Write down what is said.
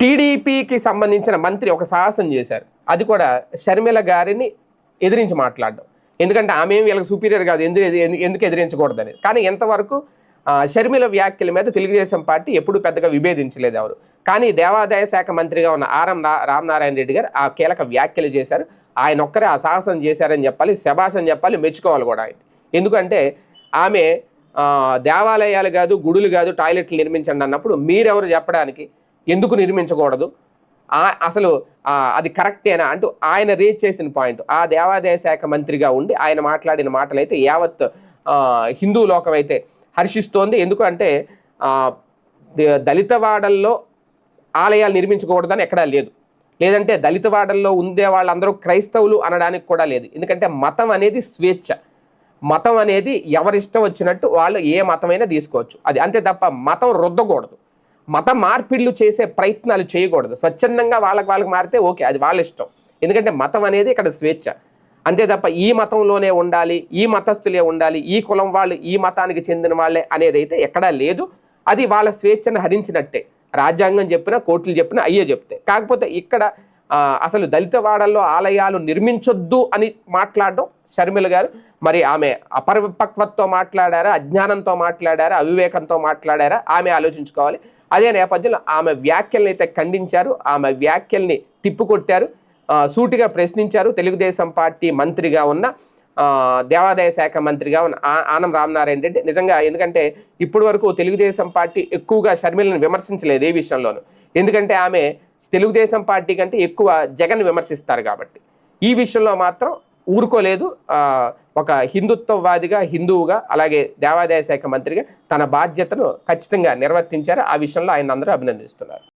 టీడీపీకి సంబంధించిన మంత్రి ఒక సాహసం చేశారు. అది కూడా షర్మిల గారిని ఎదిరించి మాట్లాడడం. ఎందుకంటే ఆమె వీళ్ళకి సుపీరియర్ కాదు ఎందుకు ఎందుకు- ఎదిరించకూడదని కానీ ఎంతవరకు షర్మిల వ్యాఖ్యల మీద తెలుగుదేశం పార్టీ ఎప్పుడు పెద్దగా విభేదించలేదు ఎవరు. కానీ దేవాదాయ శాఖ మంత్రిగా ఉన్న ఆర్ఎం రామనారాయణ రెడ్డి గారు ఆ కీలక వ్యాఖ్యలు చేశారు. ఆయన ఒక్కరే ఆ సాహసం చేశారని చెప్పాలి శబాష్ అని చెప్పాలి మెచ్చుకోవాలి కూడా ఆయన ఎందుకంటే ఆమె దేవాలయాలు కాదు గుడులు కాదు టాయిలెట్లు నిర్మించండి అన్నప్పుడు మీరెవరు చెప్పడానికి? ఎందుకు నిర్మించకూడదు? అసలు అది కరెక్టేనా అంటూ ఆయన రీచ్ చేసిన పాయింట్ ఆ దేవాదాయ శాఖ మంత్రిగా ఉండి ఆయన మాట్లాడిన మాటలు అయితే యావత్ హిందూ లోకం అయితే హర్షిస్తోంది. ఎందుకంటే ఆ, దళిత వాడల్లో ఆలయాలు నిర్మించకూడదని ఎక్కడా లేదు. లేదంటే దళిత వాడల్లో ఉండే వాళ్ళందరూ క్రైస్తవులు అనడానికి కూడా లేదు. ఎందుకంటే మతం అనేది స్వేచ్ఛ. మతం అనేది ఎవరిష్టం వచ్చినట్టు వాళ్ళు ఏ మతమైనా తీసుకోవచ్చు. అది అంతే తప్ప మతం రుద్దకూడదు. మత మార్పిళ్ళు చేసే ప్రయత్నాలు చేయకూడదు. స్వచ్ఛందంగా వాళ్ళకి వాళ్ళకి మారితే ఓకే అది వాళ్ళ ఇష్టం. ఎందుకంటే మతం అనేది ఇక్కడ స్వేచ్ఛ. అంతే తప్ప ఈ మతంలోనే ఉండాలి ఈ మతస్థులే ఉండాలి ఈ కులం వాళ్ళు ఈ మతానికి చెందిన వాళ్ళే అనేది అయితే ఎక్కడా లేదు. అది వాళ్ళ స్వేచ్ఛను హరించినట్టే. రాజ్యాంగం చెప్పినా కోర్టులు చెప్పినా అయ్యే చెప్తే. కాకపోతే ఇక్కడ అసలు దళితవాడల్లో ఆలయాలు నిర్మించొద్దు అని మాట్లాడడం షర్మిల గారు మరి ఆమె అపరిపక్వతతో మాట్లాడారా అజ్ఞానంతో మాట్లాడారా అవివేకంతో మాట్లాడారా ఆమె ఆలోచించుకోవాలి. అదే నేపథ్యంలో ఆమె వ్యాఖ్యల్ని అయితే ఖండించారు ఆమె వ్యాఖ్యల్ని తిప్పుకొట్టారు సూటిగా ప్రశ్నించారు. తెలుగుదేశం పార్టీ మంత్రిగా ఉన్న దేవాదాయ శాఖ మంత్రిగా ఉన్న ఆ- ఆనం రామనారాయణ రెడ్డి. నిజంగా ఎందుకంటే ఇప్పటి వరకు తెలుగుదేశం పార్టీ ఎక్కువగా షర్మిలను విమర్శించలేదు ఏ విషయంలోనూ. ఎందుకంటే ఆమె తెలుగుదేశం పార్టీ కంటే ఎక్కువ జగన్ విమర్శిస్తారు కాబట్టి. ఈ విషయంలో మాత్రం ఊరుకోలేదు. ఒక హిందుత్వవాదిగా హిందువుగా అలాగే దేవాదాయ శాఖ మంత్రిగా తన బాధ్యతను ఖచ్చితంగా నిర్వర్తించారు. ఆ విషయంలో ఆయన అందరూ అభినందిస్తున్నారు.